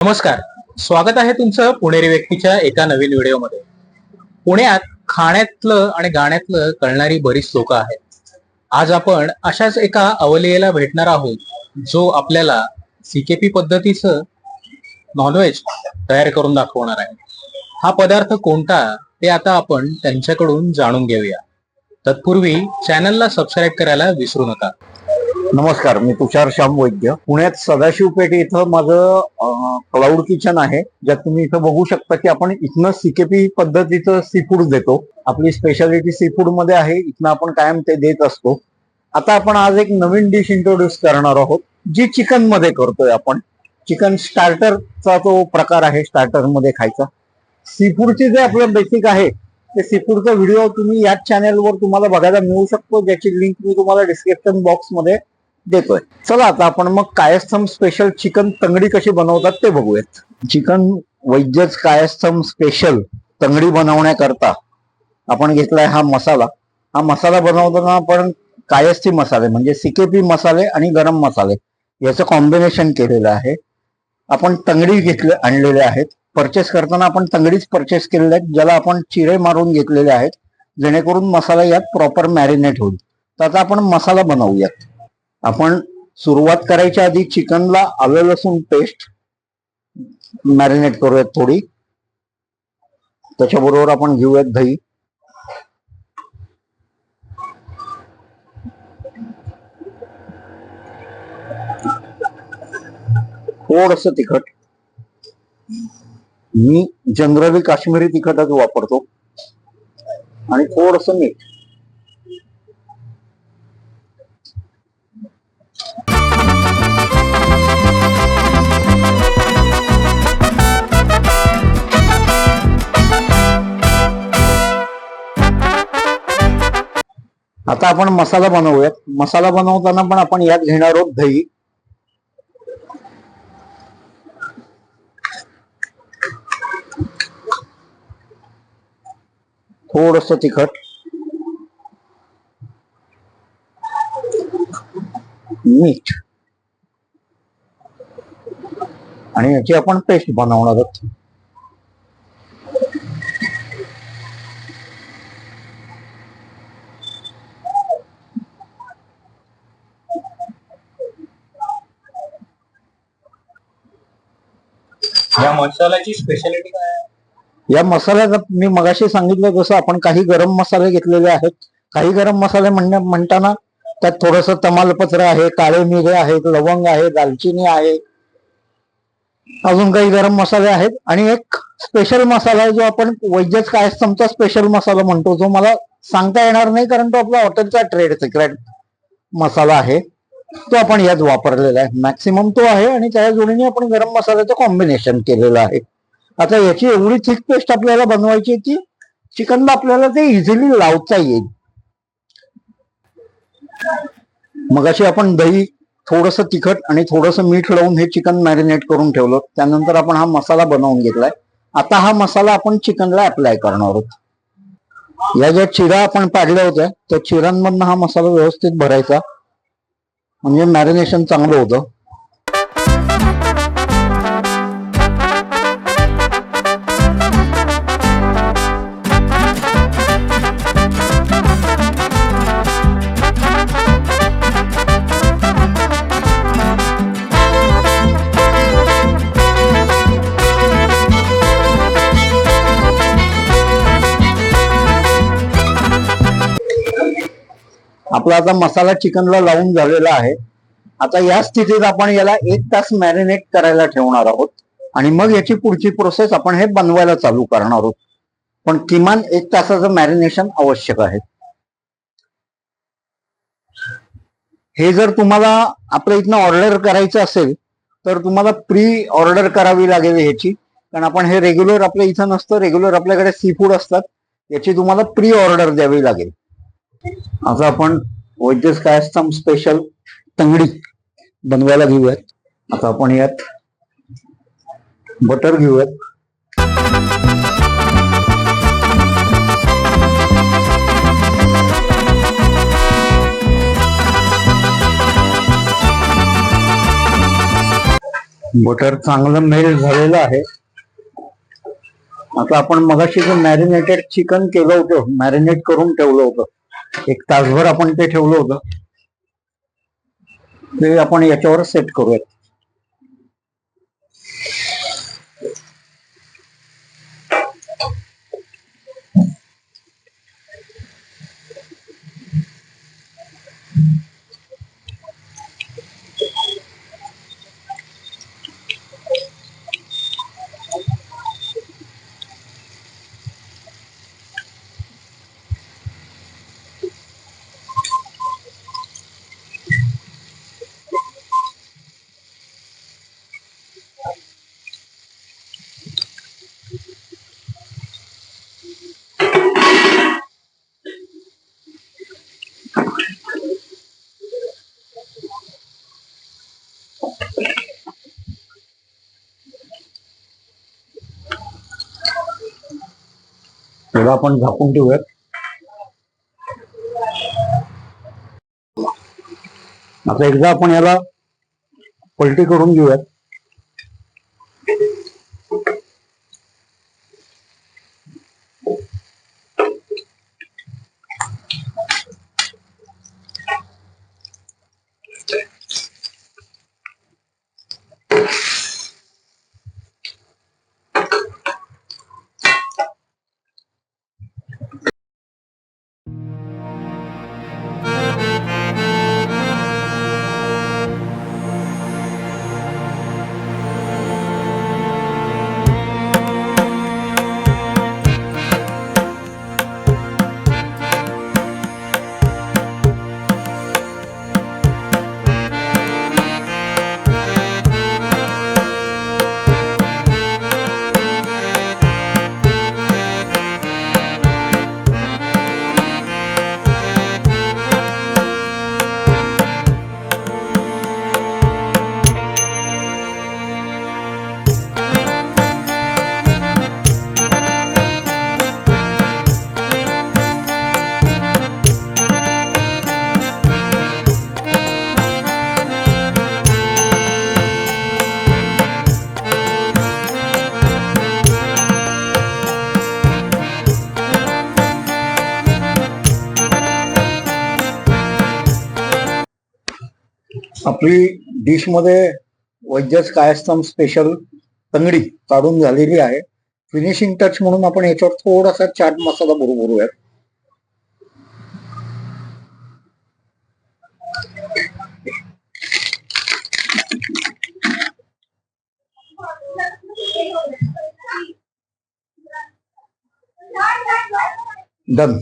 नमस्कार. स्वागत आहे तुमचं पुणेरी व्यक्तीच्या एका नवीन व्हिडिओमध्ये. पुण्यात खाण्यातलं आणि गाण्यातलं कळणारी बरीच लोक आहेत. आज आपण अशाच एका अवलियेला भेटणार आहोत जो आपल्याला सीकेपी पद्धतीचं नॉनव्हेज तयार करून दाखवणार आहे. हा पदार्थ कोणता ते आता आपण त्यांच्याकडून जाणून घेऊया. तत्पूर्वी चॅनलला सबस्क्राईब करायला विसरू नका. नमस्कार मी तुषार श्याम वैद्य. पुण्यात सदाशिवपेठ इथं माझं क्लाउड किचन आहे ज्यात तुम्ही इथं बघू शकता की आपण इथनं सीकेपी पद्धतीचं सी फूड देतो. आपली स्पेशालिटी सी फूडमध्ये आहे इथनं आपण कायम ते देत असतो. आता आपण आज एक नवीन डिश इंट्रोड्यूस करणार आहोत जी चिकनमध्ये करतोय आपण. चिकन स्टार्टरचा तो प्रकार आहे स्टार्टरमध्ये खायचा. सी फूडची जे आपलं बेसिक आहे ते सी फूडचा व्हिडिओ तुम्ही याच चॅनेलवर तुम्हाला बघायला मिळू शकतो ज्याची लिंक मी तुम्हाला डिस्क्रिप्शन बॉक्समध्ये देतोय. चला आता आपण मग कायस्थम स्पेशल चिकन तंगडी कशी बनवतात ते बघूयात. चिकन वैद्यच कायस्थम स्पेशल तंगडी बनवण्याकरता आपण घेतलाय हा मसाला. हा मसाला बनवताना आपण कायस्थी मसाले म्हणजे सिकेपी मसाले आणि गरम मसाले याचं कॉम्बिनेशन केलेलं आहे. आपण तंगडी घेतले आणलेले आहेत. परचेस करताना आपण तंगडीच परचेस केलेल्या आहेत ज्याला आपण चिरे मारून घेतलेले आहेत जेणेकरून मसाला यात प्रॉपर मॅरिनेट होईल. तर आता आपण मसाला बनवूयात. आपण सुरुवात करायच्या आधी चिकनला आलं लसूण पेस्ट मॅरिनेट करूयात थोडी. त्याच्याबरोबर आपण घेऊयात दही. थोडस तिखट. मी जनरली काश्मीरी तिखटच वापरतो. आणि थोडस मीठ. आता आपण मसाला बनवूयात. मसाला बनवताना पण आपण यात घेणार आहोत दही. थोडस तिखट. मीठ. आणि याची आपण पेस्ट बनवणार आहोत. मसाल्याची स्पेशालिटी काय आहे? या मसाल्याचा मी मगाशी सांगितलं जसं आपण काही गरम मसाले घेतलेले आहेत. काही गरम मसाले म्हणण्या म्हणताना त्यात थोडस तमालपत्र आहे काळे मिरे आहेत लवंग आहे दालचिनी आहे. अजून काही गरम मसाले आहेत. आणि एक स्पेशल मसाला आहे जो आपण वैद्यच समजा स्पेशल मसाला म्हणतो जो मला सांगता येणार नाही कारण तो आपला हॉटेलचा ट्रेड सिक्रेट मसाला आहे. तो आपण यात वापरलेला आहे. मॅक्सिमम तो आहे आणि त्या जोडीने आपण गरम मसाल्याचं कॉम्बिनेशन केलेलं आहे. आता याची एवढी थिक पेस्ट आपल्याला बनवायची आहे की चिकनला आपल्याला ते इझिली लावता येईल. मगाशी आपण दही थोडस तिखट आणि थोडस मीठ लावून हे चिकन मॅरिनेट करून ठेवलं. त्यानंतर आपण हा मसाला बनवून घेतलाय. आता हा मसाला आपण चिकनला अप्लाय करणार आहोत. या ज्या चिरा आपण पाडल्या होत्या त्या चिरांमधनं हा मसाला व्यवस्थित भरायचा. म्हणजे मॅरिनेशन चांगलं होतं. आपला आता मसाला चिकनला लावून झालेला आहे. आता या स्थितीत आपण याला एक तास मॅरिनेट करायला ठेवणार आहोत. आणि मग याची पुढची प्रोसेस आपण हे बनवायला चालू करणार आहोत. पण किमान एक तासाचं मॅरिनेशन आवश्यक आहे. हे जर तुम्हाला आपल्या इथनं ऑर्डर करायचं असेल तर तुम्हाला प्री ऑर्डर करावी लागेल ह्याची. कारण आपण हे रेग्युलर आपल्या इथं नसतं रेग्युलर आपल्याकडे सी फूड असतात. याची तुम्हाला प्री ऑर्डर द्यावी लागेल. आता आपण वैद्यस कायस्तम स्पेशल तंगडी बनवायला घेऊयात. आता आपण यात बटर घेऊयात. बटर चांगलं मेल्ट झालेलं आहे. आता आपण मगाशी जे मॅरिनेटेड चिकन केलं होतं मॅरिनेट करून ठेवलं होतं. एक तासभर आपण ते ठेवलं होतं. ते आपण याच्यावर सेट करूयात. थोडं आपण झाकून ठेवूयात. आता एकदा आपण याला पलटी करून घेऊयात. आपली डिशमध्ये वैद्यच कायस्तम स्पेशल तंगडी काढून झालेली आहे. फिनिशिंग टच म्हणून आपण याच्यावर थोडासा चाट मसाला भरूयात डन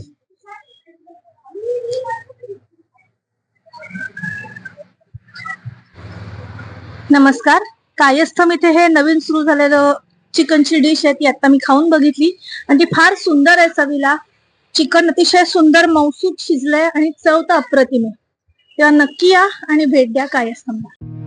नमस्कार. कायस्थम इथे हे नवीन सुरू झालेलं चिकनची डिश आहे ती आता मी खाऊन बघितली. आणि ती फार सुंदर आहे चवीला. चिकन अतिशय सुंदर मौसूक शिजलंय आणि चव तर अप्रतिम आहे. तेव्हा नक्की या आणि भेट द्या कायस्थमला.